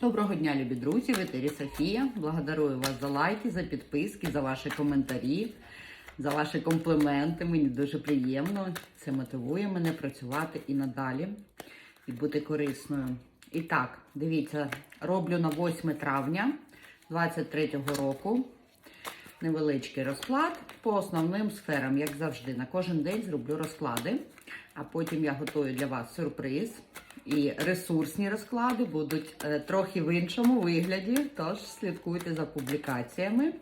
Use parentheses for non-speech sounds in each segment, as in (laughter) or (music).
Доброго дня, любі друзі! В етері Софія. Благодарую вас за лайки, за підписки, за ваші коментарі, за ваші компліменти. Мені дуже приємно. Це мотивує мене працювати і надалі, і бути корисною. І так, дивіться, роблю на 8 травня 2023 року невеличкий розклад по основним сферам, як завжди. На кожен день зроблю розклади, а потім я готую для вас сюрприз. І ресурсні розклади будуть е, трохи в іншому вигляді, тож слідкуйте за публікаціями.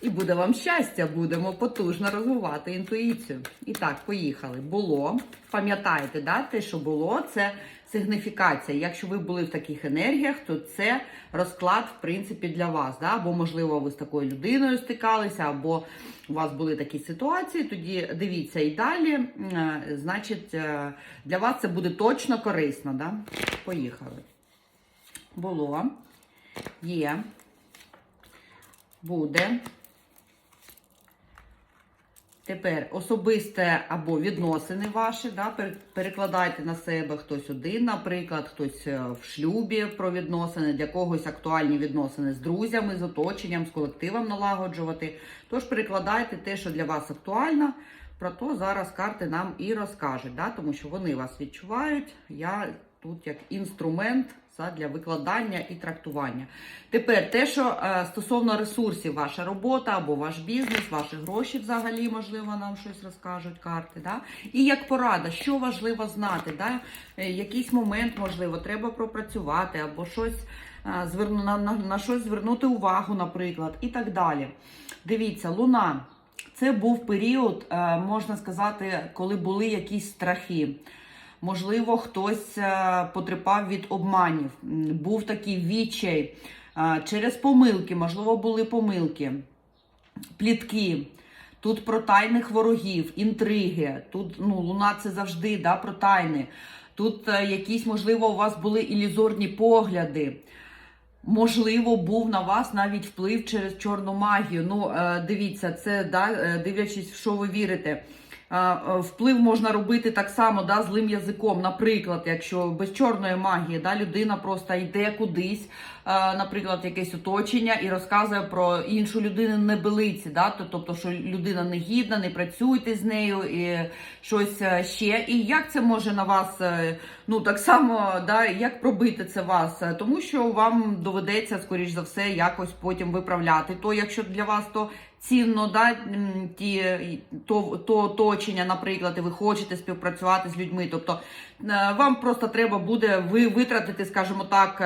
І буде вам щастя, будемо потужно розвивати інтуїцію. І так, поїхали. Було. Пам'ятаєте, да, те, що було, це сигніфікація. Якщо ви були в таких енергіях, то це розклад, в принципі, для вас. Да? Або, можливо, ви з такою людиною стикалися, або у вас були такі ситуації. Тоді дивіться і далі. Е, Значить, е, для вас це буде точно корисно. Да? Поїхали. Було, є, буде. Тепер особисте або відносини ваші, да, перекладайте на себе хтось один, наприклад, хтось е, в шлюбі про відносини, для когось актуальні відносини з друзями, з оточенням, з колективом налагоджувати. Тож перекладайте те, що для вас актуально. Про то зараз карти нам і розкажуть, да, тому що вони вас відчувають. Я тут як інструмент для викладання і трактування. Тепер те, що е, стосовно ресурсів, ваша робота або ваш бізнес, ваші гроші взагалі, можливо, нам щось розкажуть карти. Да? І як порада, що важливо знати, да? Е, якийсь момент, можливо, треба пропрацювати, або щось е, на, на, щось звернути увагу, наприклад, і так далі. Дивіться, луна. Це був період, можна сказати, коли були якісь страхи. Можливо, хтось е, потерпав від обманів. Був такий відчай е, через помилки, можливо, були помилки, плітки. Тут про тайних ворогів, інтриги. Тут ну, луна це завжди да, про тайни. Тут е, якісь, можливо, у вас були ілюзорні погляди. Можливо, був на вас навіть вплив через чорну магію. Ну, дивіться, це да, дивлячись, в що ви вірите. Е, Вплив можна робити так само да, злим язиком. Наприклад, якщо без чорної магії да, людина просто йде кудись, е, наприклад, якесь оточення і розказує про іншу людину небелиці. Да, тобто, що людина негідна, не працюйте з нею і щось е, ще. І як це може на вас, ну так само, да, як пробити це вас? Тому що вам доведеться, скоріш за все, якось потім виправляти. То, якщо для вас то цінно, да, ті, то, то оточення, наприклад, і ви хочете співпрацювати з людьми. Тобто е, вам просто треба буде ви витратити, скажімо так.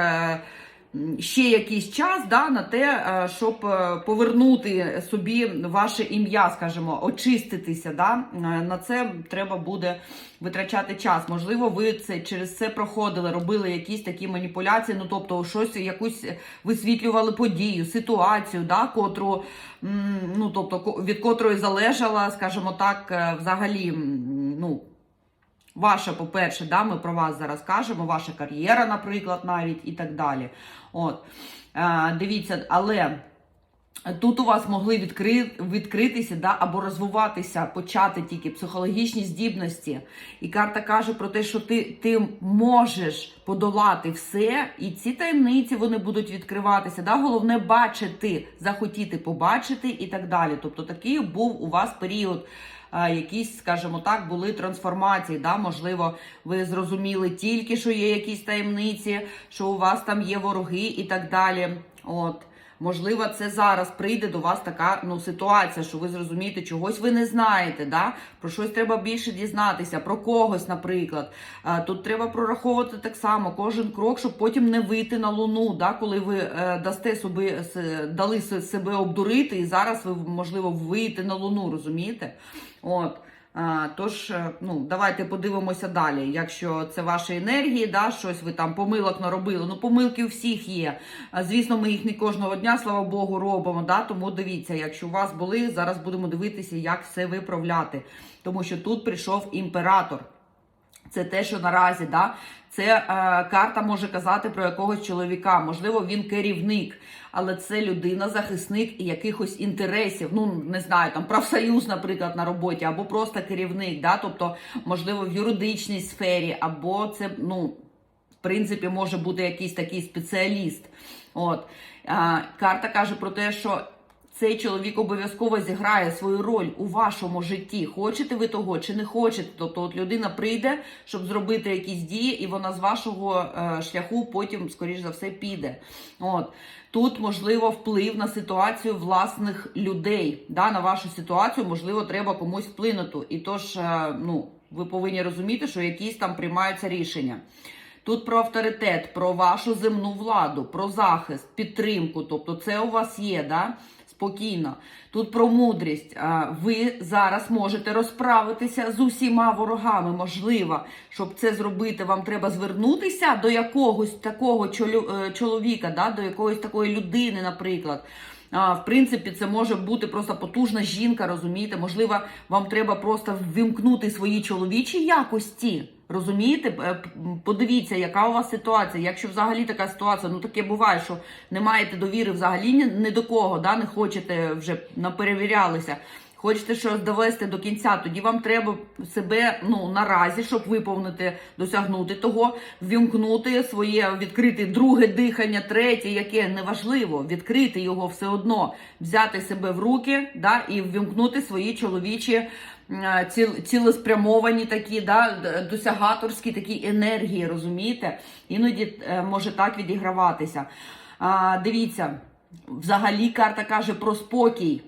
Ще якийсь час да, на те, е, щоб е, повернути собі ваше ім'я, скажімо, очиститися. Да? Е, На це треба буде витрачати час. Можливо, ви це через це проходили, робили якісь такі маніпуляції, ну тобто щось якусь висвітлювали подію, ситуацію, да, котру ну тобто від котрої залежала, скажімо так, взагалі, ну. Ваша, по-перше, да, ми про вас зараз кажемо, ваша кар'єра, наприклад, навіть і так далі. От. Е, дивіться, але тут у вас могли відкри... відкритися да, або розвиватися, почати тільки психологічні здібності. І карта каже про те, що ти, ти можеш подолати все, і ці таємниці вони будуть відкриватися. Да? Головне бачити, захотіти побачити і так далі. Тобто такий був у вас період якісь, скажімо так, були трансформації. Да? Можливо, ви зрозуміли тільки, що є якісь таємниці, що у вас там є вороги і так далі. От. Можливо, це зараз прийде до вас така ну, ситуація, що ви зрозумієте, чогось ви не знаєте, да? про щось треба більше дізнатися, про когось, наприклад. Тут треба прораховувати так само кожен крок, щоб потім не вийти на луну, да? коли ви е, дасте собі, дали себе обдурити, і зараз ви, можливо, вийти на луну, розумієте? От. А, тож, е, ну, давайте подивимося далі. Якщо це ваші енергії, да, щось ви там помилок наробили. Ну, помилки у всіх є. Звісно, ми їх не кожного дня, слава Богу, робимо. Да? Тому дивіться, якщо у вас були, зараз будемо дивитися, як все виправляти. Тому що тут прийшов імператор. Це те, що наразі, да, це е, карта може казати про якогось чоловіка. Можливо, він керівник, але це людина, захисник якихось інтересів. Ну не знаю, там профсоюз, наприклад, на роботі, або просто керівник. Да? Тобто, можливо, в юридичній сфері, або це ну в принципі може бути якийсь такий спеціаліст. От а, карта каже про те, що цей чоловік обов'язково зіграє свою роль у вашому житті. Хочете ви того чи не хочете? Тобто, от людина прийде, щоб зробити якісь дії, і вона з вашого е, шляху потім, скоріш за все, піде. От тут можливо вплив на ситуацію власних людей. Да, на вашу ситуацію, можливо, треба комусь вплинути. І тож, е, ну, ви повинні розуміти, що якісь там приймаються рішення. Тут про авторитет, про вашу земну владу, про захист, підтримку. Тобто, це у вас є, да? Спокійно. Тут про мудрість. Ви зараз можете розправитися з усіма ворогами. Можливо, щоб це зробити, вам треба звернутися до якогось такого е, чоловіка, да? до якоїсь такої людини, наприклад. В принципі, це може бути просто потужна жінка, розумієте? Можливо, вам треба просто ввімкнути свої чоловічі якості. Розумієте? Е, Подивіться, яка у вас ситуація. Якщо взагалі така ситуація, ну таке буває, що не маєте довіри взагалі ні, ні до кого, да? не хочете вже наперевірялися. Хочете щось довести до кінця, тоді вам треба себе ну наразі, щоб виповнити, досягнути того, ввімкнути своє відкрити друге дихання, третє, яке неважливо, відкрити його все одно, взяти себе в руки, да, і ввімкнути свої чоловічі е, цілеспрямовані такі, да, досягаторські такі енергії, розумієте? Іноді е, може так відіграватися. А, дивіться, взагалі карта каже про спокій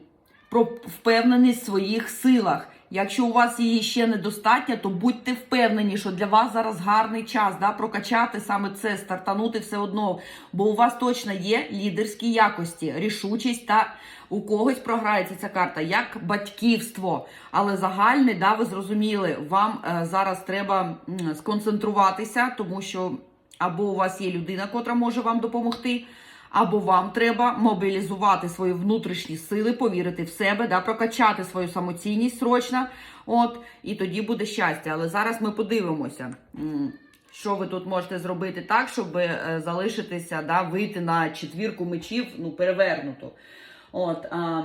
про впевненість в своїх силах. Якщо у вас її ще недостатньо, то будьте впевнені, що для вас зараз гарний час да, прокачати саме це, стартанути все одно. Бо у вас точно є лідерські якості, рішучість та у когось програється ця карта як батьківство. Але загальний, да, ви зрозуміли, вам е, зараз треба сконцентруватися, тому що або у вас є людина, котра може вам допомогти. Або вам треба мобілізувати свої внутрішні сили, повірити в себе, да, прокачати свою самоцінність срочно. От, і тоді буде щастя. Але зараз ми подивимося, що ви тут можете зробити так, щоб е, залишитися, да, вийти на четвірку мечів, ну, перевернуто. От, а,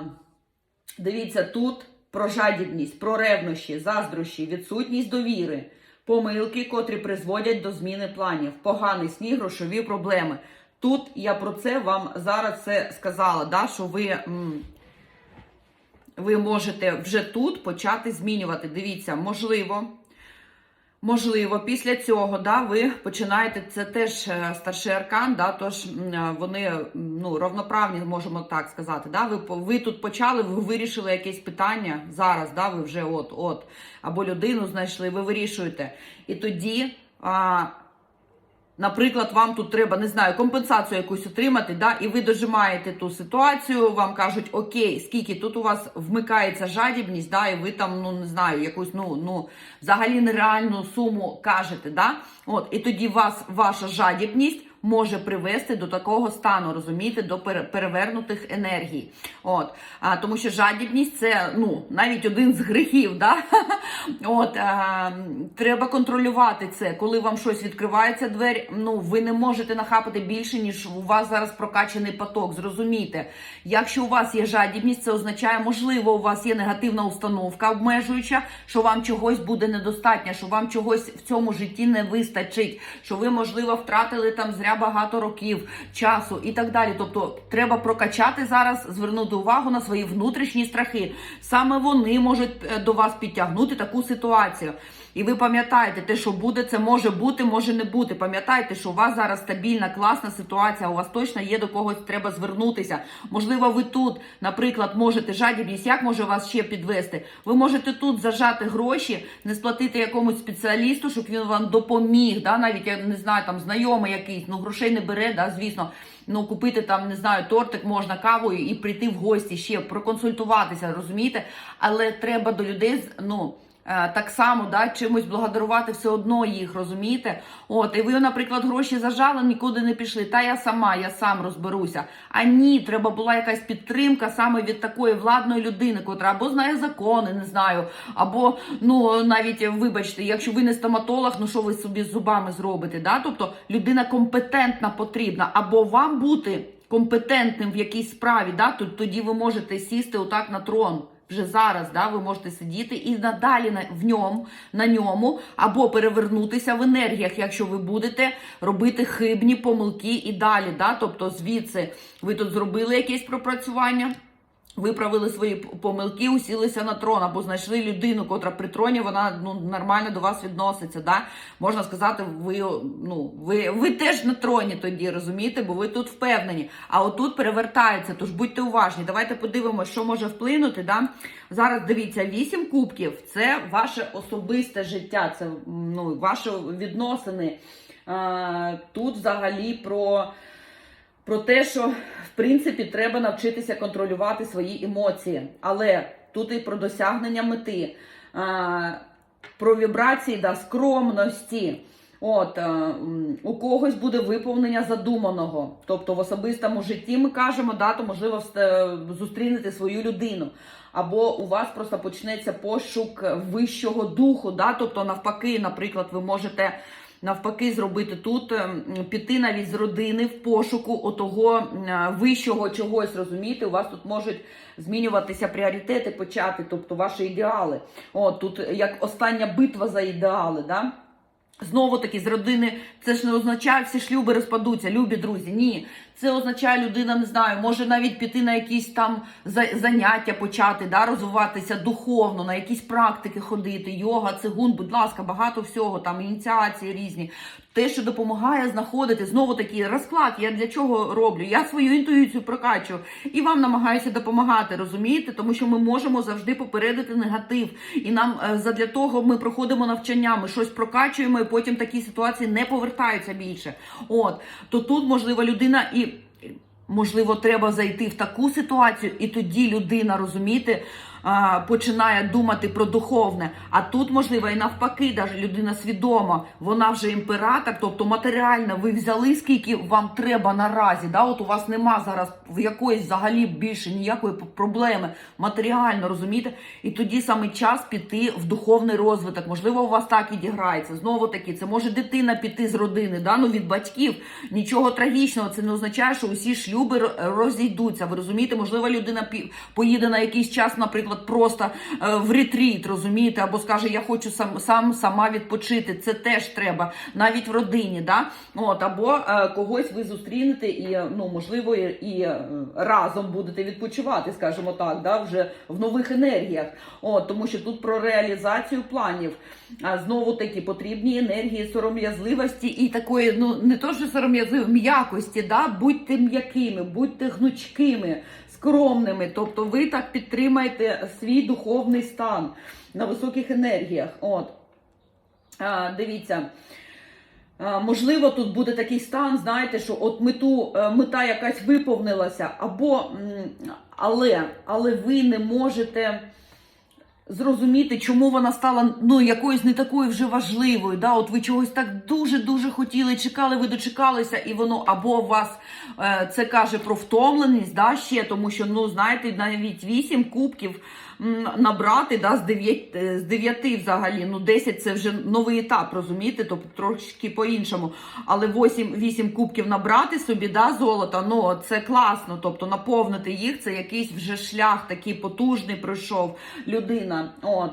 дивіться, тут про жадібність, про ревнощі, заздрощі, відсутність довіри, помилки, котрі призводять до зміни планів, поганий сніг, грошові проблеми. Тут я про це вам зараз це сказала, да, що ви, ви можете вже тут почати змінювати. Дивіться, можливо, можливо, після цього да, ви починаєте, це теж е, старший аркан, да, тож е, вони ну, равноправні, можемо так сказати. Да, ви, ви тут почали, ви вирішили якесь питання зараз, да, ви вже от, от, або людину знайшли, ви вирішуєте. І тоді. А, Наприклад, вам тут треба, не знаю, компенсацію якусь отримати, да, і ви дожимаєте ту ситуацію, вам кажуть, окей, скільки тут у вас вмикається жадібність, да, і ви там, ну не знаю, якусь ну, ну взагалі нереальну суму кажете, да, от, і тоді вас ваша жадібність може привести до такого стану, розумієте, до перевернутих енергій. От, а, тому що жадібність це ну, навіть один з гріхів. Да? (laughs) От, а, треба контролювати це. Коли вам щось відкривається двері, ну, ви не можете нахапати більше, ніж у вас зараз прокачаний поток. Зрозумійте, якщо у вас є жадібність, це означає, можливо, у вас є негативна установка обмежуюча, що вам чогось буде недостатньо, що вам чогось в цьому житті не вистачить, що ви, можливо, втратили там зря багато років, часу і так далі. Тобто, треба прокачати зараз, звернути увагу на свої внутрішні страхи. Саме вони можуть е, до вас підтягнути таку ситуацію. І ви пам'ятаєте, те, що буде, це може бути, може не бути. Пам'ятайте, що у вас зараз стабільна, класна ситуація. У вас точно є до когось треба звернутися. Можливо, ви тут, наприклад, можете жадібність, як може вас ще підвести? Ви можете тут зажати гроші, не сплатити якомусь спеціалісту, щоб він вам допоміг. Да? Навіть я не знаю, там знайомий якийсь, ну грошей не бере, да, звісно. Ну, купити там, не знаю, тортик можна каву і прийти в гості ще проконсультуватися, розумієте? Але треба до людей ну. Е, Так само, да, чимось благодарувати все одно їх, розумієте? От, і ви, наприклад, гроші зажали, нікуди не пішли. Та я сама, я сам розберуся. А ні, треба була якась підтримка саме від такої владної людини, котра або знає закони, не знаю, або ну навіть вибачте, якщо ви не стоматолог, ну що ви собі з зубами зробите? Да? Тобто людина компетентна потрібна, або вам бути компетентним в якійсь справі, да? Тоді ви можете сісти отак на трон. Вже зараз да, ви можете сидіти і надалі на, в ньому, на ньому, або перевернутися в енергіях, якщо ви будете робити хибні помилки і далі. Да? Тобто, звідси ви тут зробили якесь пропрацювання. Виправили свої помилки, усілися на трон, або знайшли людину, котра при троні, вона ну нормально до вас відноситься. Да? Можна сказати, ви ну ви, ви теж на троні тоді розумієте, бо ви тут впевнені. А отут перевертається. Тож будьте уважні. Давайте подивимося, що може вплинути. Да? Зараз дивіться, вісім кубків це ваше особисте життя, це ну ваші відносини. Тут взагалі про про те, що в принципі треба навчитися контролювати свої емоції, але тут і про досягнення мети, про вібрації да, скромності. От е, у когось буде виповнення задуманого, тобто в особистому житті ми кажемо, да, то можливо зустрінете свою людину. Або у вас просто почнеться пошук вищого духу, да, тобто навпаки, наприклад, ви можете навпаки зробити тут, ем, піти навіть з родини в пошуку отого вищого чогось, розумієте, у вас тут можуть змінюватися пріоритети почати, тобто ваші ідеали. От тут як остання битва за ідеали. Да? Знову таки з родини це ж не означає, всі шлюби розпадуться, любі друзі. Ні, це означає, людина не знаю, може навіть піти на якісь там заняття почати, да, розвиватися духовно, на якісь практики ходити, йога, цигун, будь ласка, багато всього, там ініціації різні. Те, що допомагає знаходити знову таки розклад. Я для чого роблю? Я свою інтуїцію прокачую і вам намагаюся допомагати, розумієте? Тому що ми можемо завжди попередити негатив. І нам е, задля того ми проходимо навчання, ми щось прокачуємо, і потім такі ситуації не повертаються більше. От то тут можливо людина і. Можливо, треба зайти в таку ситуацію, і тоді людина, розумієте, починає думати про духовне. А тут, можливо, і навпаки, даже людина свідома, вона вже імператор, тобто матеріально ви взяли, скільки вам треба наразі. Да? От у вас нема зараз в якоїсь взагалі більше ніякої проблеми матеріально, розумієте? І тоді саме час піти в духовний розвиток. Можливо, у вас так відіграється. Знову таки, це може дитина піти з родини, да? ну від батьків. Нічого трагічного, це не означає, що усі шлюби розійдуться. Ви розумієте, можливо, людина поїде на якийсь час, наприклад, просто е, в ретріт, розумієте, або скаже, я хочу сам, сам сама відпочити. Це теж треба, навіть в родині, да? От, або е, когось ви зустрінете і, ну, можливо, і, е, разом будете відпочивати, скажімо так, да? вже в нових енергіях. От, тому що тут про реалізацію планів. Знову таки потрібні енергії сором'язливості і такої, ну не то, що сором'язливої, м'якості, да? будьте м'якими, будьте гнучкими, скромними. Тобто ви так підтримаєте свій духовний стан на високих енергіях. От. А, дивіться. Можливо, тут буде такий стан, знаєте, що от мету, е, мета якась виповнилася, або але, але ви не можете зрозуміти, чому вона стала ну якоюсь не такою вже важливою. Да? От ви чогось так дуже дуже хотіли, чекали, ви дочекалися, і воно або вас е, це каже про втомленість, да, ще тому що ну знаєте, навіть вісім кубків набрати да, з 9, з 9 взагалі. Ну 10 це вже новий етап, розумієте? Тобто трошки по-іншому. Але 8, 8 кубків набрати собі да, золота, ну це класно. Тобто наповнити їх, це якийсь вже шлях такий потужний пройшов людина. От.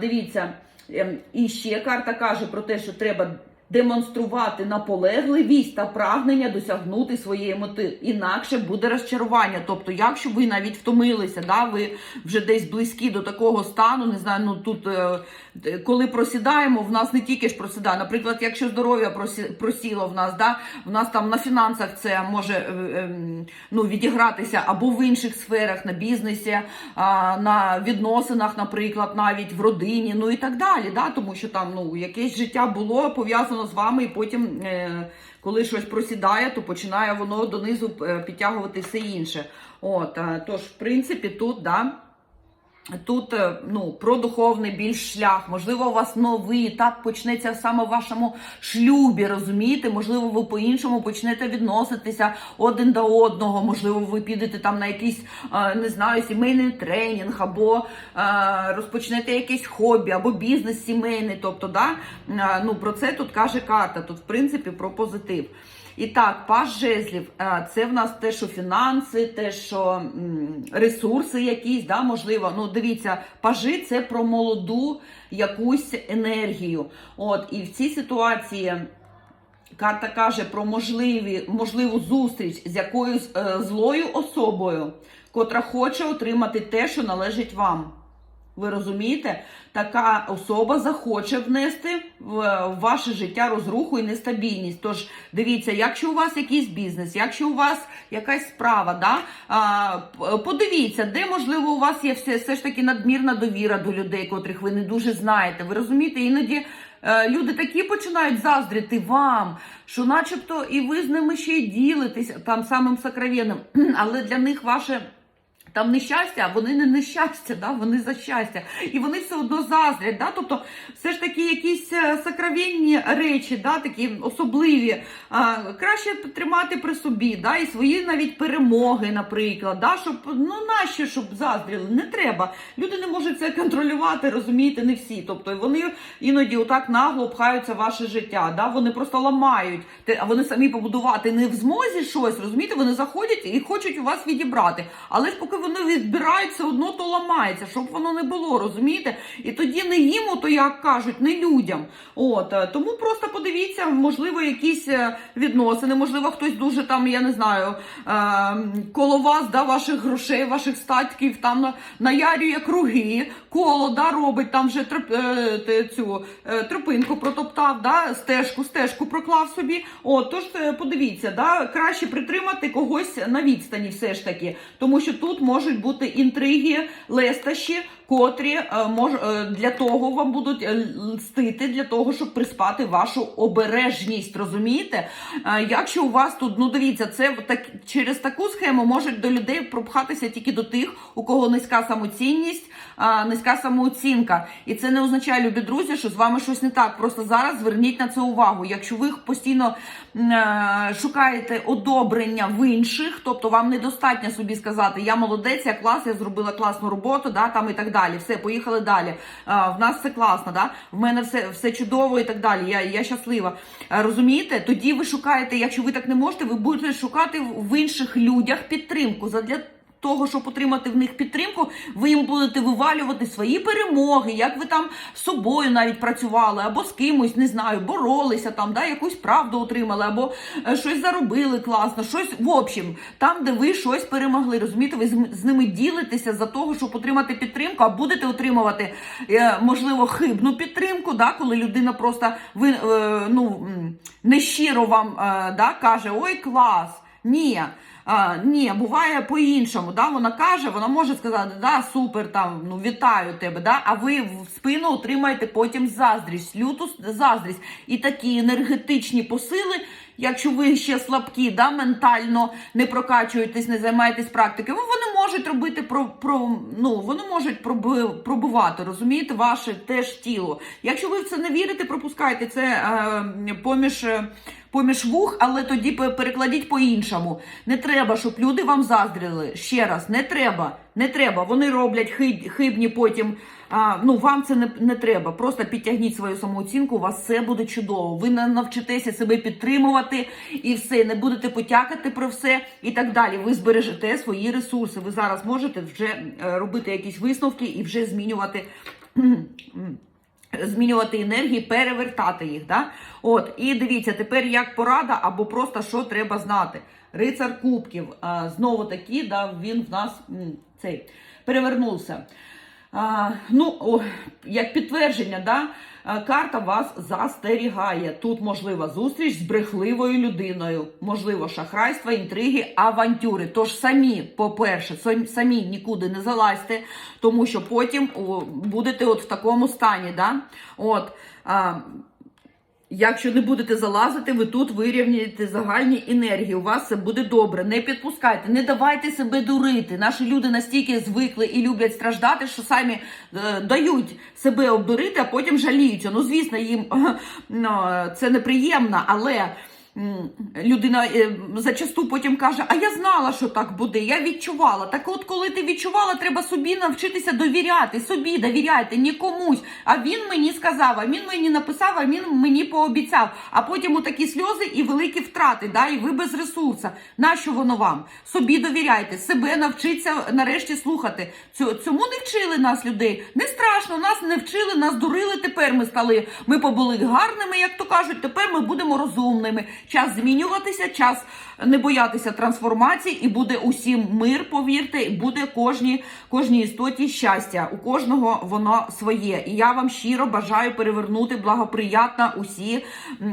Дивіться, ем, і ще карта каже про те, що треба демонструвати наполегливість та прагнення досягнути своєї мети. Інакше буде розчарування. Тобто, якщо ви навіть втомилися, да, ви вже десь близькі до такого стану, не знаю, ну тут е, е, коли просідаємо, в нас не тільки ж просідає. Наприклад, якщо здоров'я просіло в нас, да, в нас там на фінансах це може е, ну, відігратися або в інших сферах, на бізнесі, на відносинах, наприклад, навіть в родині, ну і так далі. Да, тому що там ну, якесь життя було пов'язано з вами, і потім, е, коли щось просідає, то починає воно донизу е, підтягувати все інше. От, е, тож, в принципі, тут, да. Тут е, ну про духовний більш шлях. Можливо, у вас новий етап почнеться саме в вашому шлюбі. Розумієте? Можливо, ви по-іншому почнете відноситися один до одного. Можливо, ви підете там на якийсь е, не знаю, сімейний тренінг, або е, розпочнете якесь хобі, або бізнес сімейний. Тобто, да, ну про це тут каже карта. Тут, в принципі, про позитив. І так, паж жезлів, е, це в нас те, що фінанси, те, що ресурси якісь, да, можливо. Ну, дивіться, пажи це про молоду якусь енергію. От, і в цій ситуації. Карта каже про можливі, можливу зустріч з якоюсь е, злою особою, котра хоче отримати те, що належить вам. Ви розумієте? Така особа захоче внести в, ваше життя розруху і нестабільність. Тож дивіться, якщо у вас якийсь бізнес, якщо у вас якась справа, да, подивіться, де можливо у вас є все, все ж таки надмірна довіра до людей, котрих ви не дуже знаєте. Ви розумієте, іноді. е, Люди такі починають заздрити вам, що начебто і ви з ними ще й ділитесь там самим сокровенним, (clears throat) але для них ваше там нещастя, а вони не нещастя, да? вони за щастя. І вони все одно заздрять. Да? Тобто, все ж таки якісь е, речі, да? такі особливі, а, краще тримати при собі, да? і свої навіть перемоги, наприклад. Да? Щоб, ну нащо, щоб заздріли? Не треба. Люди не можуть це контролювати, розумієте, не всі. Тобто вони іноді отак нагло пхаються ваше життя. Да? Вони просто ламають, а вони самі побудувати не в змозі щось, розумієте, вони заходять і хочуть у вас відібрати. Але ж поки вони відбирають, все одно то ламається, щоб воно не було, розумієте? І тоді не їм, то як кажуть, не людям. От е, тому просто подивіться, можливо, якісь е, відносини, можливо, хтось дуже там, я не знаю, е, коло вас, да, ваших грошей, ваших статків, там на- наярює круги, коло да, робить там вже троп, цю тропинку протоптав, да, стежку, стежку проклав собі. От, тож подивіться, да, краще притримати когось на відстані, все ж таки, тому що тут можуть бути інтриги, лестощі, котрі е, мож, е, для того вам будуть е, лстити, для того, щоб приспати вашу обережність. Розумієте? Якщо у вас тут, ну дивіться, це так через таку схему можуть до людей пропхатися тільки до тих, у кого низька самоцінність, низька самооцінка. І це не означає, любі друзі, що з вами щось не так. Просто зараз зверніть на це увагу. Якщо ви постійно шукаєте одобрення в інших, тобто вам недостатньо собі сказати, я молодець, я клас, я зробила класну роботу, да, там і так далі. Все, поїхали далі. А, в нас все класно, да? в мене все, все чудово і так далі. Я, я щаслива. А, Розумієте? Тоді ви шукаєте, якщо ви так не можете, ви будете шукати в- інших людях підтримку. Задля того, щоб отримати в них підтримку, ви їм будете вивалювати свої перемоги, як ви там з собою навіть працювали, або з кимось, не знаю, боролися там, да, якусь правду отримали, або е, щось заробили класно, щось в общем, там, де ви щось перемогли. Розумієте, ви з, ними ділитеся за того, щоб отримати підтримку, а будете отримувати, е, можливо, хибну підтримку, да, коли людина просто ви, е, ну, нещиро вам да, каже, ой, клас. Ні, а, ні, буває по-іншому. Да? Вона каже, вона може сказати, да, супер, там, ну, вітаю тебе, да? а ви в спину отримаєте потім заздрість, люту заздрість. І такі енергетичні посили, якщо ви ще слабкі, да, ментально не прокачуєтесь, не займаєтесь практикою, вони можуть робити про, про ну, вони можуть проби, пробувати, розумієте, ваше теж тіло. Якщо ви в це не вірите, пропускайте це е, поміж. поміж вух, але тоді пе- перекладіть по-іншому. Не треба, щоб люди вам заздрили. Ще раз, не треба. Не треба. Вони роблять хиб- хибні потім. А, ну вам це не, не треба. Просто підтягніть свою самооцінку, у вас все буде чудово. Ви на- навчитеся себе підтримувати і все, не будете потякати про все і так далі. Ви збережете свої ресурси. Ви зараз можете вже е, робити якісь висновки і вже змінювати. (clears throat) Змінювати енергії, перевертати їх. Да? От, і дивіться, тепер як порада, або просто що треба знати. Рицар Кубків, знову таки, да, він в нас цей перевернувся. Ну, як підтвердження, да, карта вас застерігає. Тут можлива зустріч з брехливою людиною, можливо, шахрайства, інтриги, авантюри. Тож самі, по-перше, самі нікуди не залазьте, тому що потім будете от в такому стані. Да? От, Якщо не будете залазити, ви тут вирівняєте загальні енергії. У вас все буде добре. Не підпускайте, не давайте себе дурити. Наші люди настільки звикли і люблять страждати, що самі е, дають себе обдурити, а потім жаліються. Ну, звісно, їм ну, це неприємно, але. Людина е, зачасту потім каже: А я знала, що так буде, я відчувала. Так от, коли ти відчувала, треба собі навчитися довіряти. Собі довіряйте, ні комусь. А він мені сказав, а він мені написав, а він мені пообіцяв. А потім у такі сльози і великі втрати, да, і ви без ресурсу. Нащо воно вам? Собі довіряйте, себе навчиться нарешті слухати. Цьому не вчили нас людей. Не страшно, нас не вчили, нас дурили. Тепер ми стали. Ми побули гарними, як то кажуть. Тепер ми будемо розумними. Час змінюватися, час не боятися трансформації, і буде усім мир, повірте, і буде кожній, кожній істоті щастя. У кожного воно своє. І я вам щиро бажаю перевернути благоприятно усі,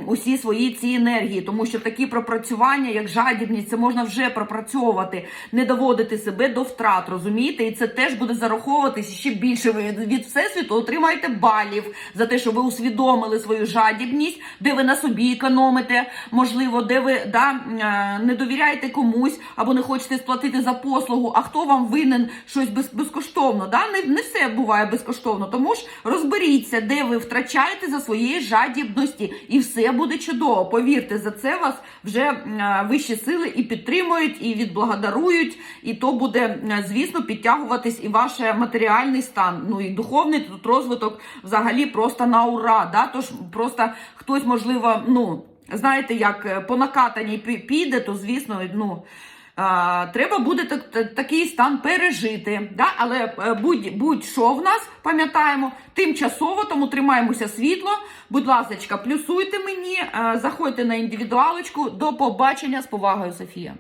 усі свої ці енергії, тому що такі пропрацювання, як жадібність, це можна вже пропрацьовувати, не доводити себе до втрат, розумієте? І це теж буде зараховуватися ще більше. Ви від, всесвіту отримаєте балів за те, що ви усвідомили свою жадібність, де ви на собі економите, можливо, де ви да, е, не довіряєте комусь або не хочете сплатити за послугу, а хто вам винен щось без, безкоштовно. Да? Не, не все буває безкоштовно. Тому ж розберіться, де ви втрачаєте за своєї жадібності, і все буде чудово. Повірте, за це вас вже е, вищі сили і підтримують, і відблагодарують, і то буде, е, звісно, підтягуватись і ваш матеріальний стан. Ну і духовний тут розвиток взагалі просто на ура. Да? Тож просто хтось, можливо, ну. Знаєте, як е, по накатаній піде, то звісно, ну треба буде такий стан пережити. Да? Але е, будь, будь-що в нас пам'ятаємо, тимчасово, тому тримаємося світло. Будь ласка, плюсуйте мені, е, заходьте на індивідуалочку. До побачення з повагою, Софія.